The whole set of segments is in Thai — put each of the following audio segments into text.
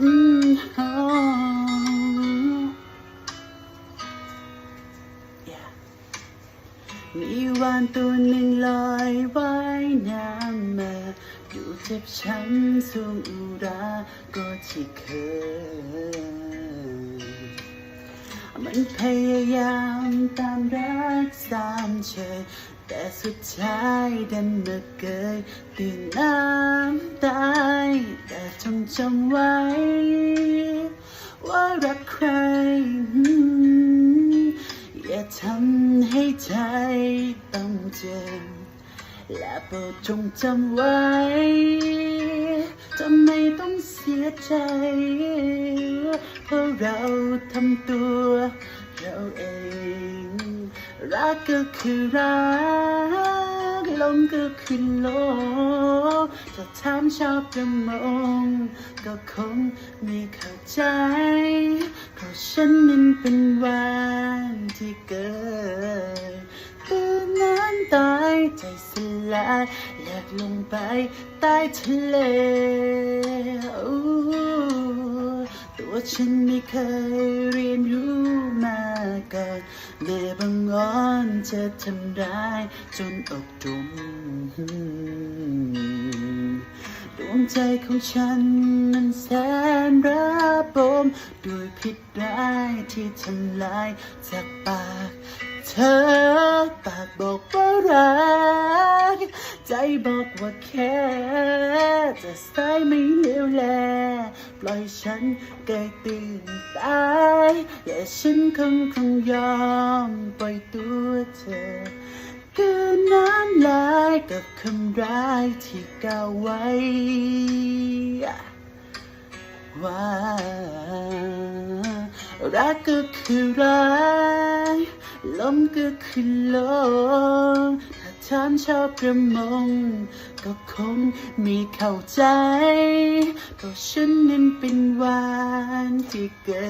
มโอ้ Yeah มีวานตัวหนึ่งลอยว่ายน้ำมาดูเจ็บช้ำสูงอุราก็ที่เคย มันพยายามตามรักสามเชย แต่สุดท้ายดันมาเกยตื่นน้ำตาย แต่จงจำไว้ ว่ารักใครอืมอย่าทำให้ใจต้องเจ็บและโปรดจงจำไว้ จะไม่ต้องเสียใจ เพราะเราทำตัวเราเอง รักก็คือรักลมก็คือลมจะถามชอบประมงก็คงไม่เข้าใจ เพราะฉันนั้นเป็นวันที่เกิดคือน้ำตายใจสลายอยากลงไปใต้ทะเล ฉันไม่เคยเรียนรู้มาก่อนเมื่อบางอ้อนจะทำร้ายจนอกตุ่มดวงใจของฉันมันแสนระบมด้วยพิษร้ายที่ทำลายจากปากเธอปากบอกว่ารัก ใจบอกว่าแค่จะสายไม่เหลียวแล ปล่อยฉันเกยตื่นตายและฉันคงคงยอมปล่อยตัวเธอคือน้ำลายกับคำร้ายที่กล่าวไว้ ว่า รักก็คือรักลมก็คือลม ถาฉันชอบประมง ก็คงไม่เข้าใจเพราะฉันนั้นเป็นวานที่เกิ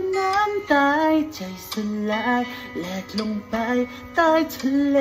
ดน้ำตายใจสลายแหลกลงไปใต้ทะเล